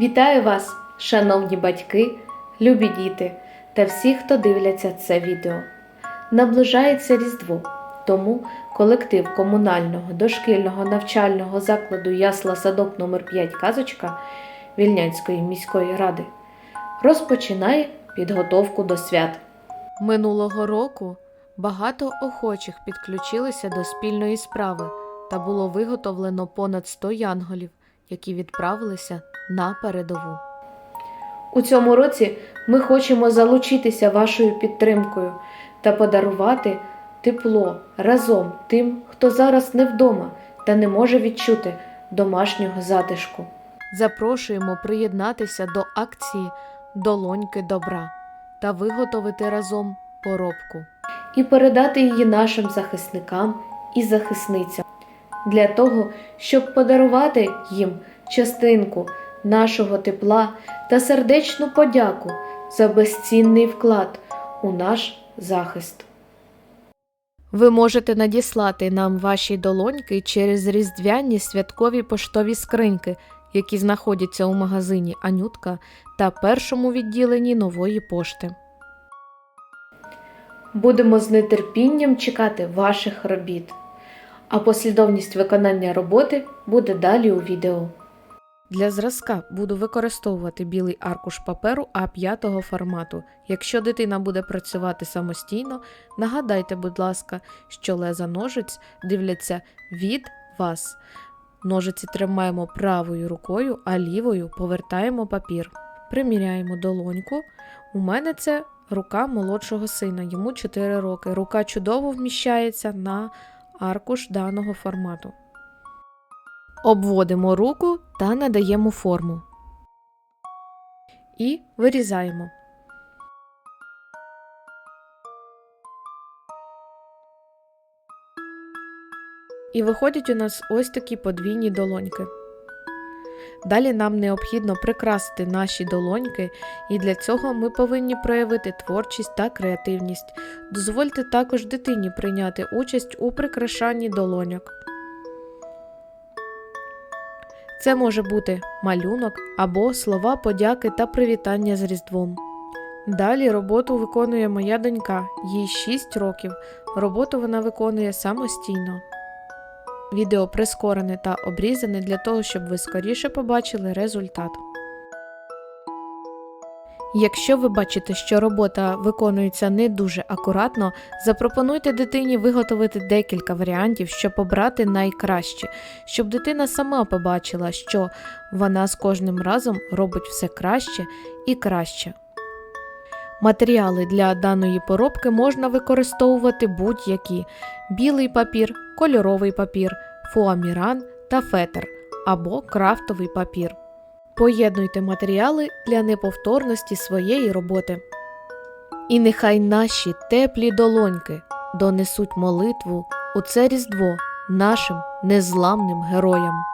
Вітаю вас, шановні батьки, любі діти та всі, хто дивляться це відео. Наближається Різдво, тому колектив комунального дошкільного навчального закладу Ясла Садок номер 5 Казочка Вільнянської міської ради розпочинає підготовку до свят. Минулого року багато охочих підключилися до спільної справи та було виготовлено понад 100 янголів, які відправилися на передову. У цьому році ми хочемо залучитися вашою підтримкою та подарувати тепло разом тим, хто зараз не вдома та не може відчути домашнього затишку. Запрошуємо приєднатися до акції Долоньки добра та виготовити разом поробку і передати її нашим захисникам і захисницям для того, щоб подарувати їм частинку нашого тепла та сердечну подяку за безцінний вклад у наш захист. Ви можете надіслати нам ваші долоньки через різдвяні святкові поштові скриньки, які знаходяться у магазині Анютка та першому відділенні нової пошти. Будемо з нетерпінням чекати ваших робіт, а послідовність виконання роботи буде далі у відео. Для зразка буду використовувати білий аркуш паперу А5 формату. Якщо дитина буде працювати самостійно, нагадайте, будь ласка, що леза ножиць дивляться від вас. Ножиці тримаємо правою рукою, а лівою повертаємо папір. Приміряємо долоньку. У мене це рука молодшого сина, йому 4 роки. Рука чудово вміщається на аркуш даного формату. Обводимо руку та надаємо форму. І вирізаємо. І виходять у нас ось такі подвійні долоньки. Далі нам необхідно прикрасити наші долоньки, і для цього ми повинні проявити творчість та креативність. Дозвольте також дитині прийняти участь у прикрашанні долоньок. Це може бути малюнок або слова подяки та привітання з Різдвом. Далі роботу виконує моя донька, їй 6 років. Роботу вона виконує самостійно. Відео прискорене та обрізане для того, щоб ви скоріше побачили результат. Якщо ви бачите, що робота виконується не дуже акуратно, запропонуйте дитині виготовити декілька варіантів, щоб обрати найкраще, щоб дитина сама побачила, що вона з кожним разом робить все краще і краще. Матеріали для даної поробки можна використовувати будь-які: білий папір, кольоровий папір, фуаміран та фетр або крафтовий папір. Поєднуйте матеріали для неповторності своєї роботи. І нехай наші теплі долоньки донесуть молитву у це різдво нашим незламним героям.